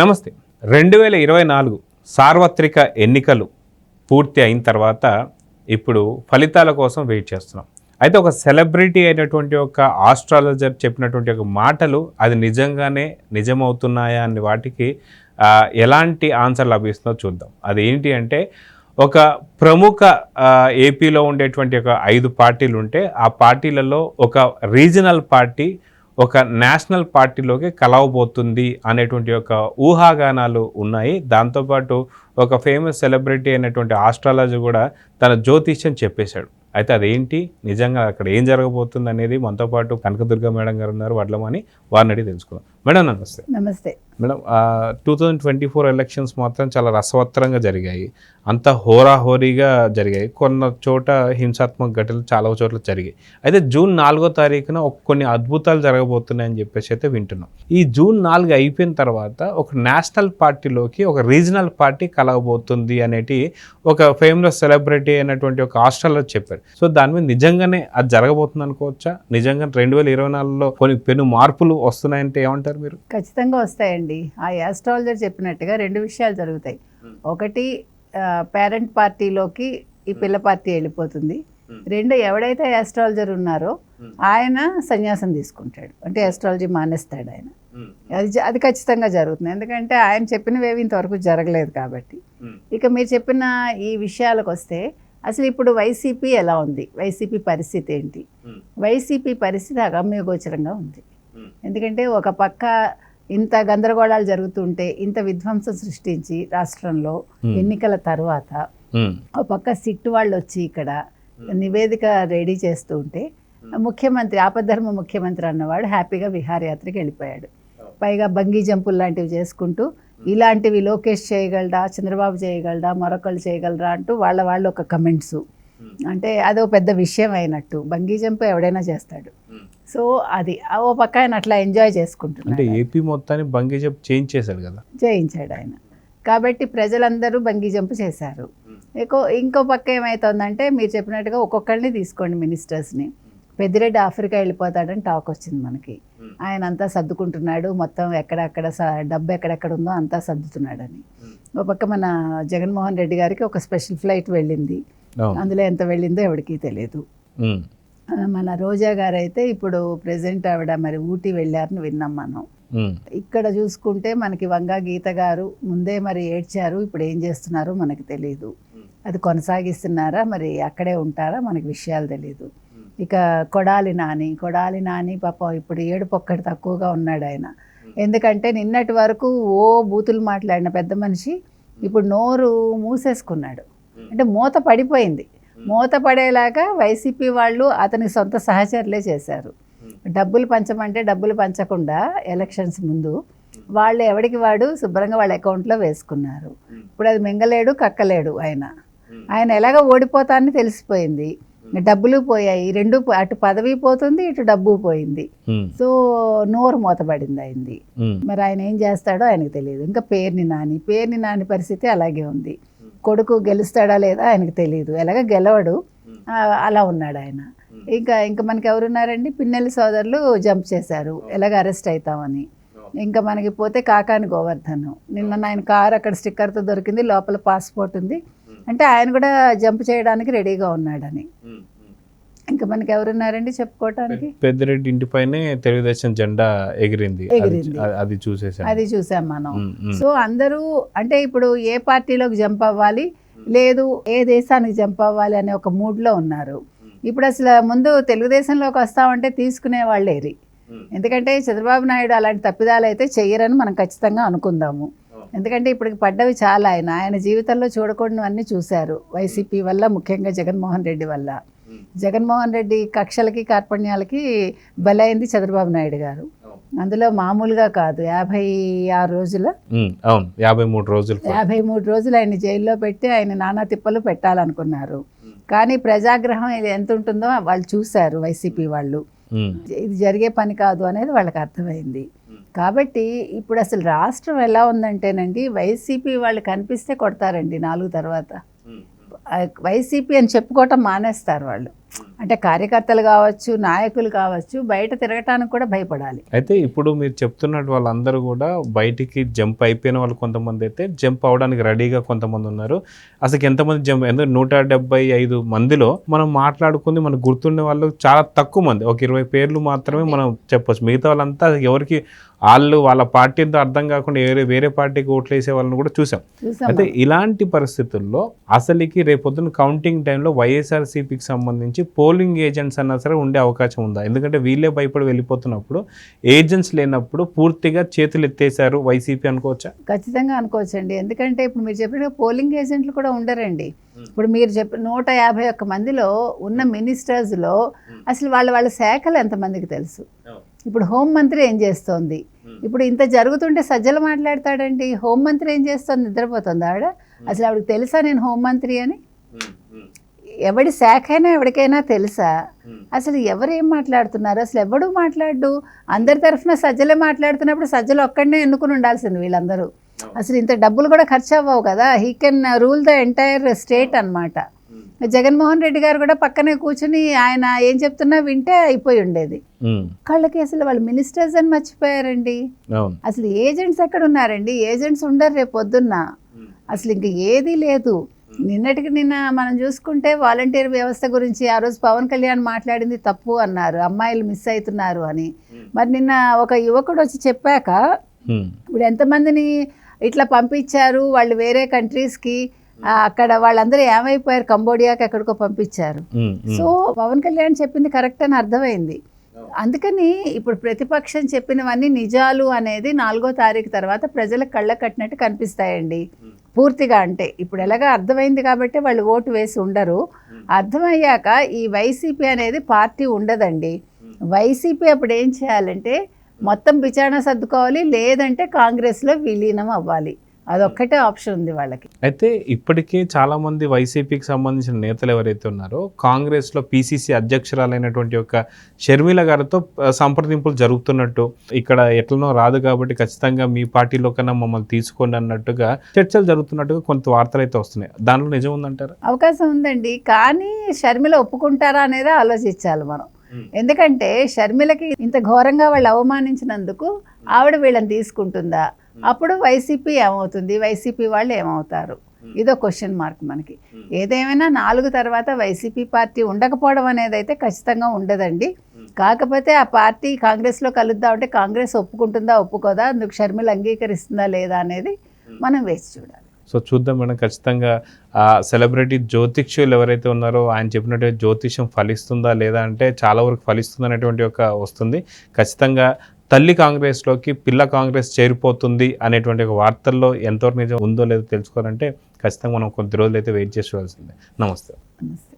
నమస్తే. రెండు వేల ఇరవై నాలుగు సార్వత్రిక ఎన్నికలు పూర్తి అయిన తర్వాత ఇప్పుడు ఫలితాల కోసం వెయిట్ చేస్తున్నాం. అయితే ఒక సెలబ్రిటీ అయినటువంటి ఒక ఆస్ట్రాలజర్ చెప్పినటువంటి ఒక మాటలు అది నిజంగానే నిజమవుతున్నాయా అనే వాటికి ఎలాంటి ఆన్సర్ లభిస్తుందో చూద్దాం. అది ఏంటి అంటే ఒక ప్రముఖ ఏపీలో ఉండేటువంటి ఒక ఐదు పార్టీలు ఉంటే ఆ పార్టీలలో ఒక రీజనల్ పార్టీ ఒక నేషనల్ పార్టీలోకి కలవబోతుంది అనేటువంటి ఒక ఊహాగానాలు ఉన్నాయి. దాంతోపాటు ఒక ఫేమస్ సెలబ్రిటీ అయినటువంటి ఆస్ట్రాలజీ కూడా తన జ్యోతిష్యం చెప్పేశాడు. అయితే అదేంటి? నిజంగా అక్కడ ఏం జరగబోతుంది అనేది మనతో పాటు కనకదుర్గ మేడం గారు ఉన్నారు వడ్లమని వారిని అడిగి తెలుసుకుందాం. మేడం నమస్తే. నమస్తే. Madam two thousand twenty four elections మాత్రం చాలా రసవత్తరంగా జరిగాయి. అంత హోరాహోరీగా జరిగాయి. కొన్న చోట హింసాత్మక ఘటనలు చాలా చోట్ల జరిగాయి. అయితే జూన్ నాలుగో తారీఖున ఒక కొన్ని అద్భుతాలు జరగబోతున్నాయని చెప్పేసి అయితే వింటున్నాం. ఈ జూన్ నాలుగు అయిపోయిన తర్వాత ఒక నేషనల్ పార్టీలోకి ఒక రీజనల్ పార్టీ కలగబోతుంది అనేటి ఒక ఫేమస్ సెలబ్రిటీ అయినటువంటి ఒక ఆస్ట్రాలజర్ చెప్పారు. సో దాని మీద నిజంగానే అది జరగబోతుంది అనుకోవచ్చా? నిజంగా రెండు వేల ఇరవై నాలుగులో కొన్ని పెను మార్పులు వస్తున్నాయంటే ఏమంటారు? మీరు? ఖచ్చితంగా వస్తాయండి. ఆ యాస్ట్రాలజర్ చెప్పినట్టుగా రెండు విషయాలు జరుగుతాయి. ఒకటి పేరెంట్ పార్టీలోకి ఈ పిల్ల పార్టీ వెళ్ళిపోతుంది. రెండు ఎవడైతే యాస్ట్రాలజర్ ఉన్నారో ఆయన సన్యాసం తీసుకుంటాడు. అంటే యాస్ట్రాలజీ మానేస్తాడు ఆయన. అది అది ఖచ్చితంగా జరుగుతుంది. ఎందుకంటే ఆయన చెప్పినవేవి ఇంతవరకు జరగలేదు కాబట్టి. ఇక మీరు చెప్పిన ఈ విషయాలకు వస్తే అసలు ఇప్పుడు వైసీపీ ఎలా ఉంది? వైసీపీ పరిస్థితి ఏంటి? వైసీపీ పరిస్థితి అగమ్యగోచరంగా ఉంది. ఎందుకంటే ఒక పక్క ఇంత గందరగోళాలు జరుగుతుంటే ఇంత విధ్వంసం సృష్టించి రాష్ట్రంలో ఎన్నికల తర్వాత ఉమ్, ఒక పక్క సిట్ వాళ్ళు వచ్చి ఇక్కడ నివేదిక రెడీ చేస్తూ ఉంటే ముఖ్యమంత్రి ఆపద్ధర్మ ముఖ్యమంత్రి అన్నవాడు హ్యాపీగా విహారయాత్రకి వెళ్ళిపోయాడు. పైగా బంగీ జంపులు లాంటివి చేసుకుంటూ ఇలాంటివి లోకేష్ చేయగలరా చంద్రబాబు చేయగలరా మరొకళ్ళు చేయగలరా అంటూ వాళ్ళ వాళ్ళు ఒక కమెంట్స్. అంటే అదో పెద్ద విషయం అయినట్టు. బంగీ జంప్ ఎవడైనా చేస్తాడు. సో అది ఆ ఓ పక్క ఆయన అట్లా ఎంజాయ్ అంటే చేసుకుంటున్నాడు ఏపీ మొత్తాన్ని బంగీ జంప్ చేంజ్ చేశాడు కదా. జయించాడు ఆయన. కాబట్టి ప్రజలందరూ బంగీ జంప్ చేశారు. ఇంకో ఇంకో పక్క ఏమవుతుందంటే మీరు చెప్పినట్టుగా ఒక్కొక్కరిని తీసుకోండి మినిస్టర్స్ని. పెద్దిరెడ్డి ఆఫ్రికా వెళ్ళిపోతాడని టాక్ వచ్చింది మనకి. ఆయన అంతా సర్దుకుంటున్నాడు. మొత్తం ఎక్కడెక్కడ డబ్బు ఎక్కడెక్కడ ఉందో అంతా సర్దుతున్నాడని. ఒక పక్క మన జగన్మోహన్ రెడ్డి గారికి ఒక స్పెషల్ ఫ్లైట్ వెళ్ళింది. అందులో ఎంత వెళ్ళిందో ఎవరికీ తెలియదు. మన రోజా గారు అయితే ఇప్పుడు ప్రెసెంట్ ఆవిడ మరి ఊటీ వెళ్ళారని విన్నాం మనం. ఇక్కడ చూసుకుంటే మనకి వంగా గీత గారు ముందే మరి ఏడ్చారు ఇప్పుడు ఏం చేస్తున్నారో మనకి తెలియదు అది కొనసాగిస్తున్నారా మరి అక్కడే ఉంటారా మనకి విషయాలు తెలియదు ఇక కొడాలి నాని కొడాలి నాని పాపం ఇప్పుడు ఏడుపు ఒక్కటి తక్కువగా ఉన్నాడు ఆయన. ఎందుకంటే నిన్నటి వరకు ఓ బూతులు మాట్లాడిన పెద్ద మనిషి ఇప్పుడు నోరు మూసేసుకున్నాడు. అంటే మూత పడిపోయింది. మూత పడేలాగా వైసీపీ వాళ్ళు అతని సొంత సహచరులే చేశారు. డబ్బులు పంచమంటే డబ్బులు పంచకుండా ఎలక్షన్స్ ముందు వాళ్ళు ఎవడికి వాడు? శుభ్రంగా వాళ్ళ అకౌంట్లో వేసుకున్నారు. ఇప్పుడు అది మింగలేడు కక్కలేడు ఆయన. ఆయన ఎలాగ ఓడిపోతానని తెలిసిపోయింది. డబ్బులు పోయాయి. రెండు అటు పదవి పోతుంది ఇటు డబ్బు పోయింది. సో నోరు మూతపడింది అయింది మరి ఆయన ఏం చేస్తాడో ఆయనకు తెలియదు. ఇంకా పేరుని నాని పేరుని నాని పరిస్థితి అలాగే ఉంది. కొడుకు గెలుస్తాడా లేదా ఆయనకు తెలియదు ఎలాగ గెలవడు. అలా ఉన్నాడు ఆయన. ఇంకా ఇంకా మనకి ఎవరున్నారండి? పిన్నెల్లి సోదరులు జంప్ చేశారు. ఎలాగ అరెస్ట్ అవుతామని ఇంకా మనకి పోతే కాకాని గోవర్ధన్. నిన్న ఆయన కారు అక్కడ స్టిక్కర్తో దొరికింది. లోపల పాస్పోర్ట్ ఉంది. అంటే ఆయన కూడా జంప్ చేయడానికి రెడీగా ఉన్నాడని. ఇంకా మనకి ఎవరున్నారండి చెప్పుకోవటానికి? పెద్దిరెడ్డి ఇంటిపైనే తెలుగుదేశం జెండా ఎగిరింది. అది- ఎగిరింది. అది- చూసాం మనం. సో అందరూ అంటే ఇప్పుడు ఏ పార్టీలోకి జంప్ అవ్వాలి? లేదు ఏ దేశానికి జంప్ అవ్వాలి అనే ఒక మూడ్లో ఉన్నారు. ఇప్పుడు అసలు ముందు తెలుగుదేశంలోకి వస్తామంటే తీసుకునే వాళ్ళు ఏరి ఎందుకంటే చంద్రబాబు నాయుడు అలాంటి తప్పిదాలు అయితే చెయ్యరని మనం ఖచ్చితంగా అనుకుందాము. ఎందుకంటే ఇప్పటికి పడ్డవి చాలా ఆయన. ఆయన జీవితంలో చూడకూడనివన్నీ చూశారు. వైసీపీ వల్ల ముఖ్యంగా జగన్మోహన్ రెడ్డి వల్ల. జగన్మోహన్ రెడ్డి కక్షలకి కార్పణ్యాలకి బలైంది చంద్రబాబు నాయుడు గారు. అందులో మామూలుగా కాదు. యాభై ఆరు రోజుల అవును. యాభై మూడు రోజులు యాభై మూడు రోజులు ఆయన జైల్లో పెట్టి ఆయన నానా తిప్పలు పెట్టాలనుకున్నారు. కానీ ప్రజాగ్రహం ఇది ఎంత ఉంటుందో వాళ్ళు చూశారు వైసీపీ వాళ్ళు. ఇది జరిగే పని కాదు అనేది వాళ్ళకి అర్థమైంది. కాబట్టి ఇప్పుడు అసలు రాష్ట్రం ఎలా ఉందంటేనండి వైసీపీ వాళ్ళు కనిపిస్తే కొడతారండి నాలుగు తర్వాత. వైసీపీ అని చెప్పుకోవటం మానేస్తారు వాళ్ళు. అంటే కార్యకర్తలు కావచ్చు నాయకులు కావచ్చు బయట తిరగటానికి కూడా భయపడాలి. అయితే ఇప్పుడు మీరు చెప్తున్నట్టు వాళ్ళందరూ కూడా బయటికి జంప్ అయిపోయిన వాళ్ళు కొంతమంది అయితే జంప్ అవడానికి రెడీగా కొంతమంది ఉన్నారు. అసలు ఎంతమంది జంప్? ఎందుకంటే నూట డెబ్బై ఐదు మందిలో మనం మాట్లాడుకుంది మనకు గుర్తుండే వాళ్ళు చాలా తక్కువ మంది. ఒక ఇరవై పేర్లు మాత్రమే మనం చెప్పొచ్చు. మిగతా వాళ్ళంతా ఎవరికి వాళ్ళు వాళ్ళ పార్టీతో అర్థం కాకుండా వేరే వేరే పార్టీకి ఓట్లు వేసే వాళ్ళని కూడా చూసాం. అయితే ఇలాంటి పరిస్థితుల్లో అసలుకి రేపొద్దున కౌంటింగ్ టైంలో వైఎస్ఆర్సీపీకి సంబంధించి పోలింగ్ ఏజెంట్స్ అన్నా సరే ఉండే అవకాశం ఉందా? ఎందుకంటే వీళ్ళే భయపడి వెళ్ళిపోతున్నప్పుడు ఏజెంట్స్ లేనప్పుడు పూర్తిగా చేతులు ఎత్తేసారు వైసీపీ అనుకోవచ్చా? ఖచ్చితంగా అనుకోవచ్చండి. ఎందుకంటే ఇప్పుడు మీరు చెప్పిన పోలింగ్ ఏజెంట్లు కూడా ఉండరండి. ఇప్పుడు మీరు చెప్పిన నూట యాభై ఒక్క మందిలో ఉన్న మినిస్టర్స్లో అసలు వాళ్ళ వాళ్ళ శాఖలు ఎంతమందికి తెలుసు? ఇప్పుడు హోం మంత్రి ఏం చేస్తోంది? ఇప్పుడు ఇంత జరుగుతుంటే సజ్జలు మాట్లాడతాడండి. హోం మంత్రి ఏం చేస్తోంది? నిద్రపోతుంది ఆవిడ? అసలు ఆవిడకి తెలుసా నేను హోం మంత్రి అని? ఎవడి శాఖ అయినా ఎవరికైనా తెలుసా అసలు ఎవరు ఏం మాట్లాడుతున్నారు? అసలు ఎవడు మాట్లాడు అందరి తరఫున సజ్జలే మాట్లాడుతున్నప్పుడు సజ్జలు ఒక్కడనే ఎన్నుకుని ఉండాల్సింది వీళ్ళందరూ. అసలు ఇంత డబ్బులు కూడా ఖర్చు అవ్వవు కదా? He can rule the entire state అన్నమాట. జగన్మోహన్ రెడ్డి గారు కూడా పక్కనే కూర్చుని ఆయన ఏం చెప్తున్నా వింటే అయిపోయి ఉండేది. ఉమ్, వాళ్ళకి అసలు వాళ్ళు మినిస్టర్స్ అని మర్చిపోయారండి. అసలు ఏజెంట్స్ ఎక్కడ ఉన్నారండి ఏజెంట్స్ ఉండరు రేపు పొద్దున్న. అసలు ఇంక ఏదీ లేదు. నిన్నటికి నిన్న మనం చూసుకుంటే వాలంటీర్ వ్యవస్థ గురించి ఆ రోజు పవన్ కళ్యాణ్ మాట్లాడింది తప్పు అన్నారు. అమ్మాయిలు మిస్ అవుతున్నారు అని. మరి నిన్న ఒక యువకుడు వచ్చి చెప్పాక ఉమ్, ఇప్పుడు ఎంతమందిని ఇట్లా పంపించారు? వాళ్ళు వేరే కంట్రీస్కి అక్కడ వాళ్ళందరూ ఏమైపోయారు? కంబోడియాకి ఎక్కడికో పంపించారు. ఉమ్. సో పవన్ కళ్యాణ్ చెప్పింది కరెక్ట్ అని అర్థమైంది. అందుకని ఇప్పుడు ప్రతిపక్షం చెప్పినవన్నీ నిజాలు అనేది నాలుగో తారీఖు తర్వాత ప్రజల కళ్ళ కట్టినట్టు కనిపిస్తాయండి. పూర్తిగా అంటే ఇప్పుడు ఎలాగా అర్థమైంది కాబట్టి వాళ్ళు ఓటు వేసి ఉండరు. అర్థమయ్యాక ఈ వైసీపీ అనేది పార్టీ ఉండదండి. వైసీపీ అప్పుడు ఏం చేయాలంటే మొత్తం విచారణ సర్దుకోవాలి లేదంటే కాంగ్రెస్లో విలీనం అవ్వాలి. అదొక్కటే ఆప్షన్ ఉంది వాళ్ళకి. అయితే ఇప్పటికే చాలా మంది వైసీపీకి సంబంధించిన నేతలు ఎవరైతే ఉన్నారో కాంగ్రెస్లో పిసిసి అధ్యక్షురాలైనటువంటి యొక్క షర్మిల గారితో సంప్రదింపులు జరుగుతున్నట్టు ఇక్కడ ఎట్లనో రాదు కాబట్టి ఖచ్చితంగా మీ పార్టీలో కన్నా మమ్మల్ని తీసుకోండి అన్నట్టుగా చర్చలు జరుగుతున్నట్టుగా కొంత వార్తలు అయితే వస్తున్నాయి. దానిలో నిజం ఉందంటారా? అవకాశం ఉందండి. కానీ షర్మిల ఒప్పుకుంటారా అనేది ఆలోచించాలి మనం. ఎందుకంటే షర్మిలకి ఇంత ఘోరంగా వాళ్ళు అవమానించినందుకు ఆవిడ వీళ్ళని తీసుకుంటుందా? అప్పుడు వైసీపీ ఏమవుతుంది? వైసీపీ వాళ్ళు ఏమవుతారు? ఇదో క్వశ్చన్ మార్క్ మనకి. ఏదేమైనా నాలుగు తర్వాత వైసీపీ పార్టీ ఉండకపోవడం అనేది అయితే ఖచ్చితంగా ఉండదండి. కాకపోతే ఆ పార్టీ కాంగ్రెస్లో కలుద్దాం అంటే కాంగ్రెస్ ఒప్పుకుంటుందా ఒప్పుకోదా? అందుకు షర్మిల అంగీకరిస్తుందా లేదా అనేది మనం వేచి చూడాలి. సో చూద్దాం మేడం ఖచ్చితంగా ఆ సెలబ్రిటీ జ్యోతిష్యులు ఎవరైతే ఉన్నారో ఆయన చెప్పినట్టు జ్యోతిష్యం ఫలిస్తుందా లేదా అంటే చాలా వరకు ఫలిస్తుంది అనేటువంటి ఒక వస్తుంది. ఖచ్చితంగా తల్లి కాంగ్రెస్లోకి పిల్ల కాంగ్రెస్ చేరిపోతుంది అనేటువంటి ఒక వార్తల్లో ఎంతవరకు నిజం ఉందో లేదో తెలుసుకోవాలంటే ఖచ్చితంగా మనం కొద్ది రోజులు అయితే వెయిట్ చేసి చూడాల్సిందే. నమస్తే. నమస్తే.